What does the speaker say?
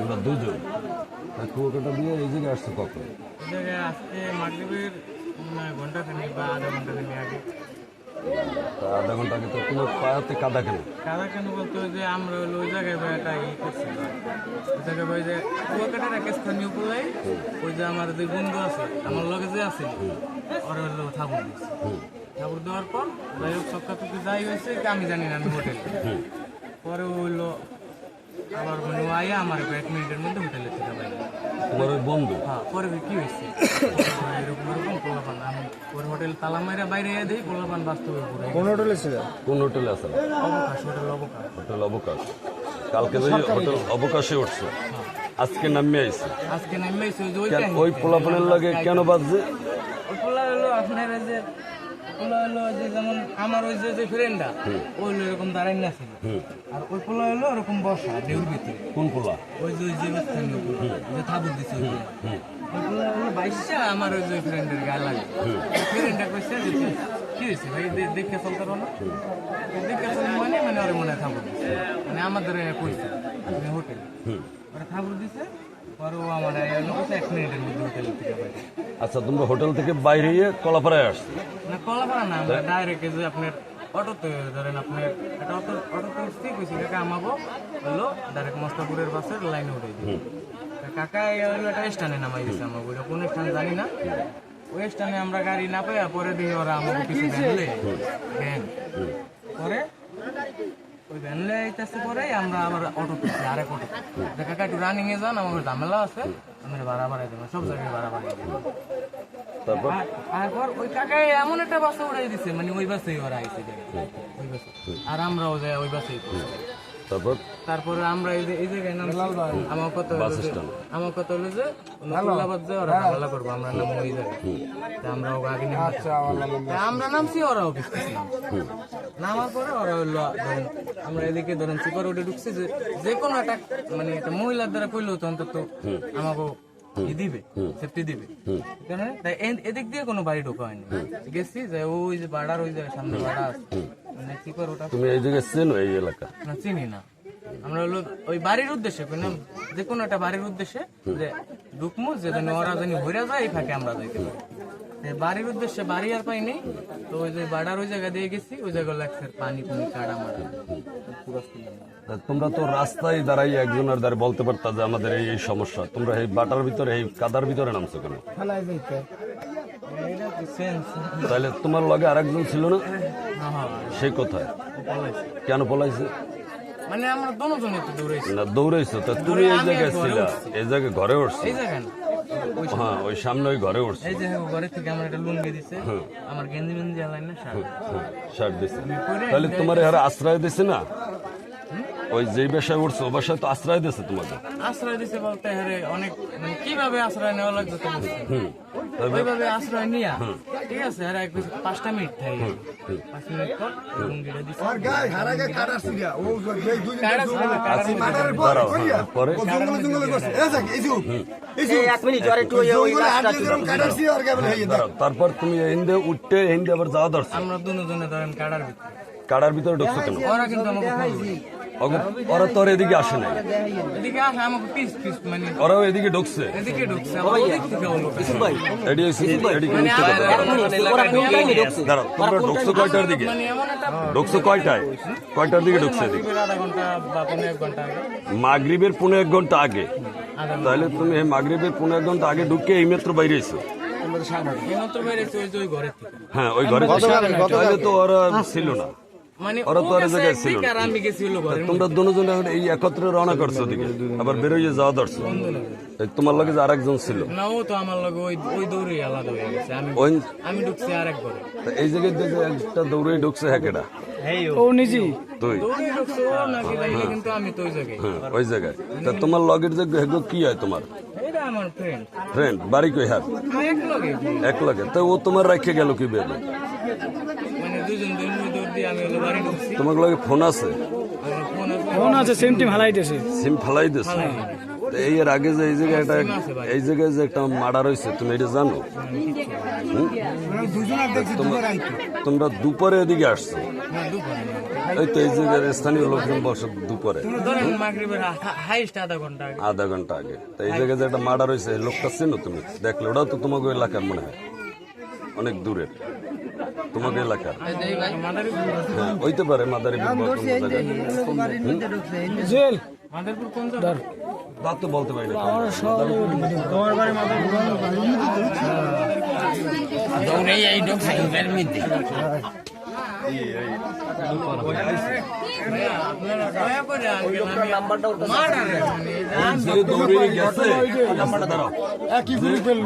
তোমরা দুজন। কুয়াকাটা দিয়ে এই জায়গায় আসছো কখন? আজকে মাগরিবের ঘণ্টা খানিক বা আধা ঘণ্টা খানিক আগে আধা ঘণ্টা আগে তো তোমার কাদা কেন কাদা কেন বলতো ওই যে আমরা ওই জায়গায় একটা ই করছি ওই জায়গায় যে কুয়াকাটার এক স্থানীয় পোলাই ওই যে আমার দুই বন্ধু আছে আমার লগে যে আছে ওরা হলো ঠাকুর ঠাকুর দেওয়ার পর যাই হোক সব যাই হয়েছে আমি জানি না আমি হোটেলে। পরে হইল আবার ও আয়া আমার এক মিনিটের মধ্যে হোটেলে থেকে বাইরে তোমার ওই বন্ধু? হ্যাঁ পরে কি হয়েছে? এরকম এরকম পোলাপান। আমি ওর হোটেল তালা মাইরা বাইরে দিই পোলাপান বাস্তবে ঘুরে কোন হোটেলে ছিল? কোন হোটেলে আছেন অবকাশ হোটেল অবকাশ। হোটেল অবকাশ। কালকে যে হোটেল অবকাশে উঠছো আজকে নামে আইছে। আজকে নেমে এসে ওই যে ওই কেন কাহিনী। লাগে কেন বাজছে? ওই পোলা হলো আপনার যে পোলা হলো যে যেমন আমার ওই যে যে ফ্রেন্ডটা ওই এরকম দাঁড়াই না ছিল আর ওই পোলা হলো এরকম বসা ভিতরে। কোন পোলা ওই যে ওই যে স্থানীয় যে থাবুর দিচ্ছে ওই পোলা। হলো বাইশটা আমার ওই যে ফ্রেন্ডের গায়ে লাগে। ফ্রেন্ডটা কইছে যে কি হয়েছে ভাই? দেখে চলতে পারো না? দেখে চলি মানে মানে ওরে মনে থাবুর দিচ্ছে মানে আমাদের কইছে হোটেল। ওরা থাবুর দিছে আচ্ছা তোমরা হোটেল থেকে বাইরে গিয়ে কলাপাড়ায় আসছো? না কলাপাড়া না আমরা ডাইরেক্ট যে আপনার অটোতে ধরেন আপনার একটা অটো অটোতে উঠছি কইছি কাকা আমাবো। হলো ডাইরেক্ট মস্তাপুরের বাসের লাইনে উঠে দিই। কাকা এই হলো একটা স্ট্যান্ডে নামাই দিছে আমাকে ওইটা কোন স্ট্যান্ড জানি না। ওই স্ট্যান্ডে আমরা গাড়ি না পাই পরে দিয়ে ওরা আমাকে কিছু ভ্যানলে ভ্যান পরে ওই ভ্যানলে আইতেছে পরে আমরা আবার অটো পেয়েছি অটো কাকা একটু রানিং এ যান আমার ঝামেলা আছে ভাড়া বাড়াই দেবো সব জায়গায় ভাড়া বাড়াই দেবো। তারপর? আর- তারপর ওই কাকাই এমন একটা বাসে উড়াই দিছে মানে ওই বাসেই ওরা আইছে ওই বাসে। আর আমরাও যাই ওই বাসেই তারপর? তারপরে আমরা এই যে এই জায়গায় নাম আমার কত বাস স্ট্যান্ড। আমার কত হলো যে নকুল্লাবাদ যে ওরা হামলা করব আমরা নাম ওই জায়গায়। আমরা ওকে আগে নেমে আমরা নামছি ওরা অফিস নামার পরে ওরা হলো ধরেন আমরা এদিকে ধরেন সুপার রোডে ঢুকছি যে যে কোনো একটা মানে একটা মহিলার দ্বারা কইলেও হতো অন্তত আমাকে দিবে সেফটি দিবে। কারণ তাই এ- এদিক দিয়ে কোনো বাড়ি ঢোকা হয়নি। গেছি যে ওই যে বাড়ার ওই যে সামনে বাড়া আছে। মানে সুপার ওটা? তুমি এই জায়গায় চেনো এই এলাকা? না চিনি না। আমরা হলো ওই বাড়ির উদ্দেশ্যে কোনো যে কোনো একটা বাড়ির উদ্দেশ্যে যে ঢুকমু যে ওরা জানি ভরে যায় এই ফাঁকে আমরা যাইতে পারি। বাড়ির উদ্দেশ্যে বাড়ি আর পাইনি তো ওই যে বাড়ার ওই জায়গা দিয়ে গেছি ওই জায়গা লাগছে পানি পুনি কাড়া মারা। তোমরা তো রাস্তায় দাঁড়াই একজনের দ্বারা বলতে পারতা যে আমাদের এই সমস্যা। তোমরা এই বাটার ভিতরে এই কাদার ভিতরে নামছো কেন? তাহলে তোমার লগে আরেকজন ছিল না? হ্যাঁ সে কোথায়? কেন পলাইছে? মানে আমরা দৌড়াইছি। না দৌড়াইছো। তা তুমি এই জায়গায় ছিলা। এই জায়গায় ঘরে উঠছো? এই জায়গায় হ্যাঁ ওই সামনে ওই ঘরে উঠছে। এই যে ঘরে থেকে আমার একটা লুঙ্গি দিছে। আমার গেঞ্জি মেঞ্জি আলাই না শার্ট। শার্ট দিছে। তাহলে তোমার এর আশ্রয় দিছে না? ওই যেই বাসায় উঠছো ও বাসায় তো আশ্রয় দিছে তোমাকে আশ্রয় দিছে বলতে হ্যাঁ অনেক মানে কীভাবে আশ্রয় নেওয়া লাগবে তোমাকে ওইভাবে আশ্রয় নিয়া ঠিক আছে আর এক পাঁচটা মিনিট থাকে। পাঁচ মিনিট পর লুঙ্গিটা কাটার কইয়া হ্যাঁ, কাটার তারপর তুমি হিন্দে উঠতে হিন্দে আবার যাওয়া ধরছো। আমরা দুজনে ধরেন কাড়ার ভিতরে। কাড়ার ভিতরে ঢুকছো কেন? ওরা কিন্তু আমাকে ওরা তোর এদিকে আসে নাই। মানে ওরাও এদিকে ঢুকছে। দাঁড়াও। তোমরা ঢুকছো কয়টার দিকে? মানে ঢুকছো কয়টায়? কয়টার দিকে ঢুকছে মাগরিবের আধা ঘণ্টা বা পনেরো এক ঘণ্টা আগে। তাহলে তুমি এই মাগরিবের পনেরো এক ঘণ্টা আগে ঢুকে এই মাত্র বাইরে এসো। এইমাত্র বেরিয়েছে ওই যে ওই ঘরের থেকে। হ্যাঁ ওই ঘরে তাহলে তো ওরা ছিল না। ওরা তো আর জায়গায় ছিল। তোমরা দুজন এই একত্রে রওনা করছ ওদিকে। আবার বেরোয় যাওয়া ধরছো। তোমার লগে যে আরেকজন ছিল? না ও তো আমার লগে ওই ওই দৌড়ে আলাদা হয়ে গেছে। আমি আমি ঢুকছি আরেক ঘরে। এই জায়গায় দেখে একটা দৌড়ে ঢুকছে হ্যাকেডা ও। নিজেই। তুই। ও কিন্তু আমি তো ওই জায়গায়। হ্যাঁ ওই জায়গায়। তা তোমার লগের যে হেগো কি হয় তোমার? ফ্রেন্ড বাড়ি কই হার? আমি এক লগে। এক লগে। তো ও তোমার রাখে গেল কি ভেবে তোমার লগে ফোন আছে? ফোন আছে সিমটি ফালাইতেছে সিম ফালাইতেছে? এই এর আগে যে এই জায়গায় একটা এই জায়গায় যে একটা মার্ডার হয়েছে তুমি এটা জানো? তোমরা দুপুরে এদিকে আসছো? এই তো এই জায়গার স্থানীয় লোকজন বসে দুপুরে। আধা ঘণ্টা আগে। তো এই জায়গায় যে একটা মার্ডার হয়েছে লোকটা চেনো তুমি? দেখলে ওটাও তো তোমাকে এলাকার মনে হয়। অনেক দূরের। তোমাদের এলাকার? হ্যাঁ, হইতে পারে মাদারীপুর তা পারি না। নাম্বারটা গেছে।